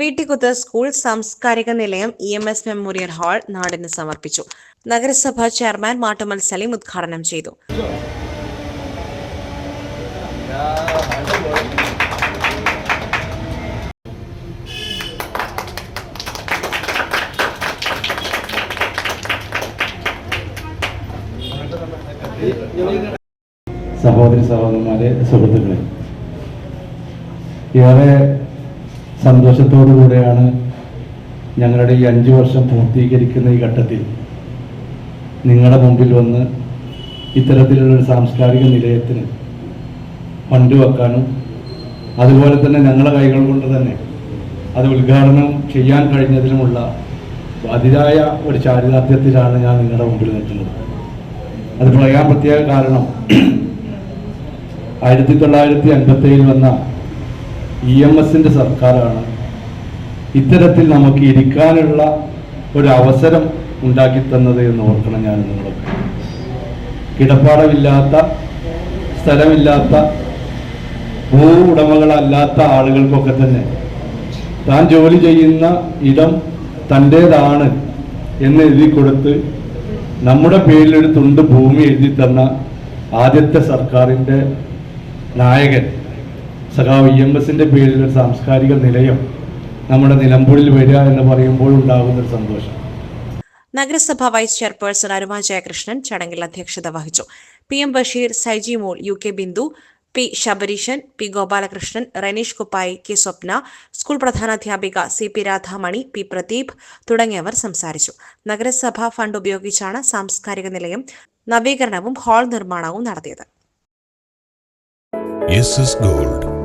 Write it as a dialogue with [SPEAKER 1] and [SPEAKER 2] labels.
[SPEAKER 1] വീട്ടിക്കുത്ത് school സാംസ്കാരിക നിലയം E M S memorial hall നാടിന് സമർപ്പിച്ചു. നഗരസഭാ ചെയർമാൻ മാട്ടുമൽ സലീം ഉദ്ഘാടനം ചെയ്തു.
[SPEAKER 2] സഹോദരി സഹോദരന്മാരെ സുഹൃത്തുക്കളെ. ഏറെ സന്തോഷത്തോടു കൂടെയാണ് ഞങ്ങളുടെ ഈ അഞ്ച് വർഷം പൂർത്തീകരിക്കുന്ന ഈ ഘട്ടത്തിൽ നിങ്ങളുടെ മുമ്പിൽ വന്ന് ഇത്തരത്തിലുള്ളൊരു സാംസ്കാരിക നിലയത്തിന് ഫണ്ട് വെക്കാനും അതുപോലെ തന്നെ ഞങ്ങളുടെ കൈകൾ കൊണ്ട് തന്നെ അത് ഉദ്ഘാടനം ചെയ്യാൻ കഴിഞ്ഞതിനുമുള്ള അതിരായ ഒരു ചാരിതാർത്ഥ്യത്തിലാണ് ഞാൻ നിങ്ങളുടെ മുമ്പിൽ നിൽക്കുന്നത്. അത് പറയാൻ പ്രത്യേക കാരണം ആയിരത്തി തൊള്ളായിരത്തി അൻപത്തി ഏഴിൽ വന്ന ഇ എം എസിന്റെ സർക്കാരാണ്. ഇത്തരത്തിൽ നമുക്ക് ഇരിക്കാനുള്ള ഒരു അവസരം ഉണ്ടാക്കി തന്നത് എന്ന് ഓർക്കണം ഞാൻ നിങ്ങളൊക്കെ. കിടപ്പാടമില്ലാത്ത സ്ഥലമില്ലാത്ത ഭൂ ഉടമകളല്ലാത്ത ആളുകൾക്കൊക്കെ തന്നെ താൻ ജോലി ചെയ്യുന്ന ഇടം തന്റേതാണ് എന്ന് എഴുതി കൊടുത്ത് നമ്മുടെ പേരിൽ ഒരു തുണ്ട് ഭൂമി എഴുതി തന്ന ആദ്യത്തെ സർക്കാരിന്റെ നായകൻ സഖാവ് ഇ എം എസിന്റെ പേരിൽ ഒരു സാംസ്കാരിക നിലയം നമ്മുടെ നിലമ്പൂരിൽ വരിക എന്ന് പറയുമ്പോൾ ഉണ്ടാകുന്ന ഒരു സന്തോഷം.
[SPEAKER 1] നഗരസഭ വൈസ് ചെയർപേഴ്സൺ അരുമ ജയകൃഷ്ണൻ ചടങ്ങിൽ അധ്യക്ഷത വഹിച്ചു. P M Basheer Saijimol U K Bindu P Sabareeshan P Gopalakrishnan Raneesh Kuppayi K Swapna school പ്രധാനാധ്യാപിക C P Radhamani P Pradeep തുടങ്ങിയവർ സംസാരിച്ചു. നഗരസഭാ ഫണ്ട് ഉപയോഗിച്ചാണ് സാംസ്കാരിക നിലയം നവീകരണവും ഹാൾ നിർമ്മാണവും നടത്തിയത്.
[SPEAKER 3] S S gold.